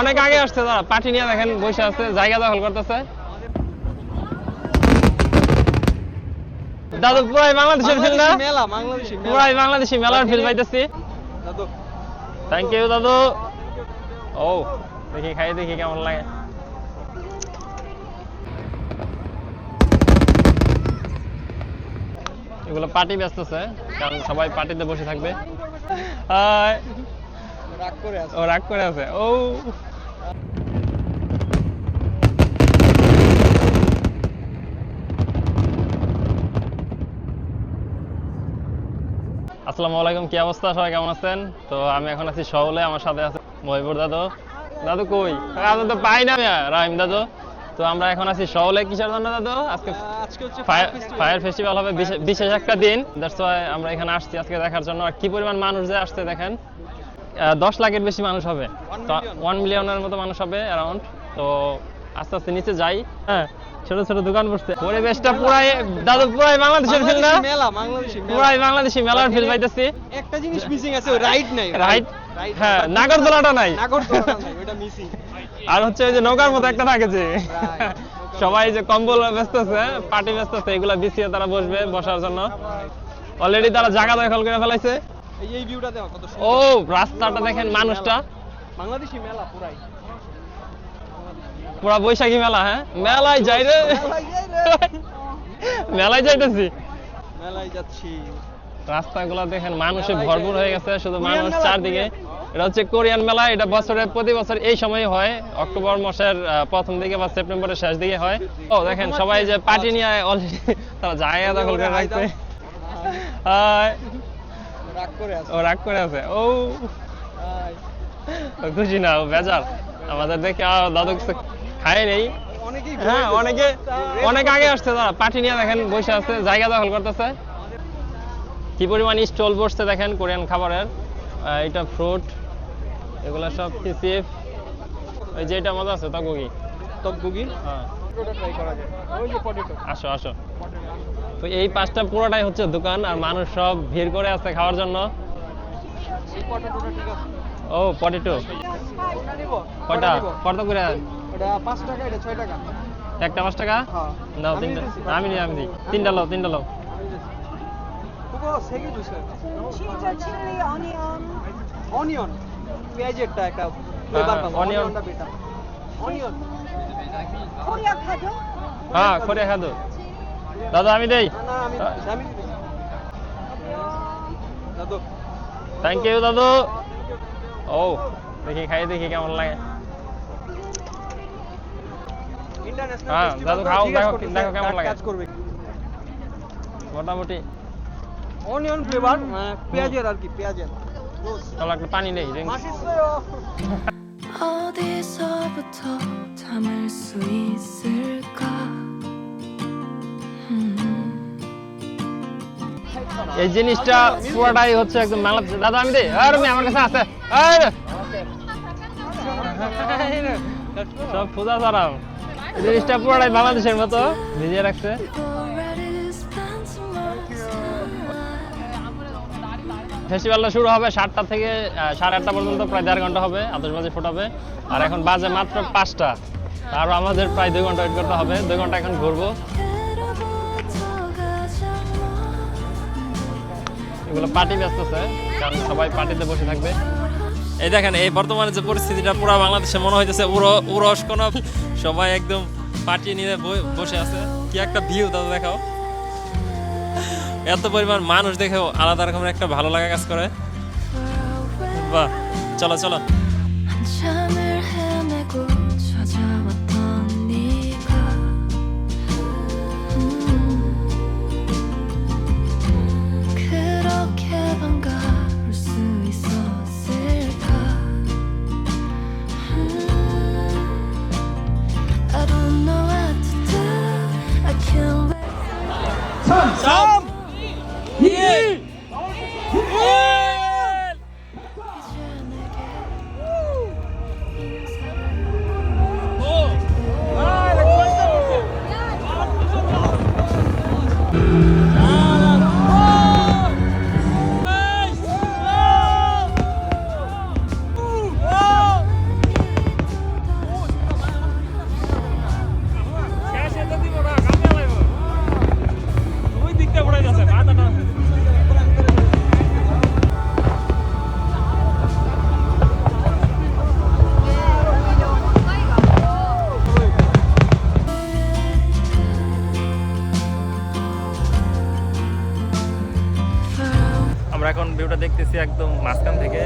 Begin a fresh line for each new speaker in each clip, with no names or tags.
অনেক আগে আসছে তারা পার্টি নিয়ে দেখেন বসে আছে জায়গা দখল করতেছে। দাদু পুরাই বাংলাদেশের ফিল না? পুরাই বাংলাদেশি মেলার ফিল পাইতেছি।
দাদু।
থ্যাংক ইউ দাদু। ও দেখি খাই দেখি কেমন লাগে। এগুলো পার্টি ব্যস্ত আছে কারণ সবাই পার্টিতে বসে থাকবে।
রাগ করে আছে।
ও রাগ করে আছে। ও আসসালামু আলাইকুম কি অবস্থা? সবাই কেমন আছেন? তো আমি এখন আছি আমার সাথে আছে মহিবুর দাদু। দাদু কই? দাদু তো পাই না রাহিম দাদু। তো আমরা এখন আছি শহরে কিসের জন্য দাদু? আজকে ফায়ার। ফেস্টিভ্যাল হবে বিশেষ একটা দিন। দ্যাটস ওয়াই আমরা এখানে আসছি আজকে দেখার জন্য। আর কি পরিমাণ মানুষ যে আসছে দেখেন। দশ লাখের বেশি মানুষ হবে? ওয়ান মিলিয়নের মতো মানুষ হবে অ্যারাউন্ড তো আস্তে আস্তে নিচে যাই। হ্যাঁ ছোট ছোট দোকান বসছে পরিবেশটা পুরাই দাদু পুরাই বাংলাদেশের ফিল না?
মেলা বাংলাদেশি
পুরাই বাংলাদেশি মেলার ফিল পাইতেছি।
একটা জিনিস মিসিং আছে রাইড নাই।
রাইট
রাইড
হ্যাঁ নাগরদোলাটা নাই।
ওটা মিসিং
আর হচ্ছে ওই যে নৌকার মতো একটা থাকে যে। সবাই যে কম্বল পার্টি ব্যস্ত আছে এগুলা বিছিয়ে তারা বসবে বসার জন্য। অলরেডি তারা জায়গা দখল করে ফেলাইছে।
এই ভিউটা দেখো কত
ও রাস্তাটা দেখেন মানুষটা।
বাংলাদেশি মেলা পুরাই।
পুরা বৈশাখী মেলা হ্যাঁ? মেলায় যাই রে।
মেলায়
যাইতেছি।
মেলায় যাচ্ছি।
রাস্তাগুলো দেখেন মানুষে ভরপুর হয়ে গেছে শুধু মানুষ চারদিকে। এটা হচ্ছে কোরিয়ান মেলা এটা বছরে প্রতি বছর এই সময় হয়। অক্টোবর মাসের প্রথম দিকে বা সেপ্টেম্বরের শেষ দিকে হয়। ও দেখেন সবাই যে পার্টি নিয়ে অলরেডি তারা জায়গা দখল করে রাখছে। ও রাগ করে আছে। ও খুশি না ও বেজার আমাদের দেখে দাদু খায় নেই। হ্যাঁ অনেকে অনেক আগে আসছে তারা নিয়ে দেখেন বসে আছে জায়গা দখল করতেছে। কি পরিমাণ স্টল বসছে দেখেন কোরিয়ান খাবারের। এটা ফ্রুট এগুলো সব ওই যে এটা মজা আছে তকো কি
তকবুগি
হ্যাঁ আসো আসো। তো এই পাঁচটা পুরোটাই হচ্ছে দোকান আর মানুষ সব ভিড় করে আছে খাওয়ার জন্য। ও পটেটো কত করে? একটা পাঁচ টাকা?
হ্যাঁ
নাও তিনটা। আমি নিই আমি দিই তিনটা লো তিনটা.
অনিয়ন পেঁয়াজেরটা একটা
হ্যাঁ,
পাবো।
onion।
অনিয়ন
হ্যাঁ করে খাদো। দাদা আমি দেই
না না আমি আমি দিতেছি। দাদু
থ্যাংক ইউ দাদু ও দেখি খাই দেখি কেমন লাগে
ইন্টারন্যাশনাল
হ্যাঁ, দাদু খাও, দেখো, দেখো কেমন লাগে।
কাজ করবে
মোটামুটি
অনিয়ন ফ্লেভার পেঁয়াজের আর কি পেঁয়াজের
চলো একটা পানি নেই drink।
맛있어요.
어디서부터 담을 수 있을까?
এই জিনিসটা পুরোটাই হচ্ছে একদম বাংলাদেশ দাদা, আমি দেই আর আমি আমার কাছে আছে। সব পূজা ছাড়াও এই জিনিসটা পুরোটাই বাংলাদেশের মতো। ভিজিয়ে রাখছে. ফেস্টিভ্যালটা শুরু হবে সাতটা থেকে সাড়ে আটটা পর্যন্ত, প্রায় দেড় ঘণ্টা হবে আতশবাজি ফোটাবে। আর এখন বাজে মাত্র পাঁচটা। আর আমাদের প্রায় দুই ঘণ্টা ওয়েট করতে হবে। দুই ঘণ্টা এখন ঘুরবো। এগুলো পার্টি ব্যস্ত আছে কারণ সবাই পার্টিতে বসে থাকবে। এই দেখেন, এই বর্তমানে যে পরিস্থিতিটা, পুরো বাংলাদেশে মনে হইতেছে উরো উরস কোন সবাই একদম পার্টি নিয়ে বসে আছে। কি একটা ভিউ দাদা, দেখাও। এত পরিমাণ মানুষ দেখেও আলাদা রকমের একটা ভালো লাগা কাজ করে। বাহ, চলো চলো।
放手 আমরা এখন ভিউটা
দেখতেছি একদম মাঝখান থেকে।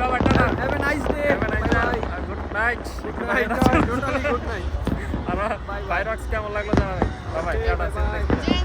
বাই বাই টাটা
Have a nice day.
Have a nice
Bye
day.
bye.
Uh, good night.
Good night. Totally good night.
আর
Bye bye.
বাইরক্স কেমন লাগল জানাবেন বাই বাই টাটা.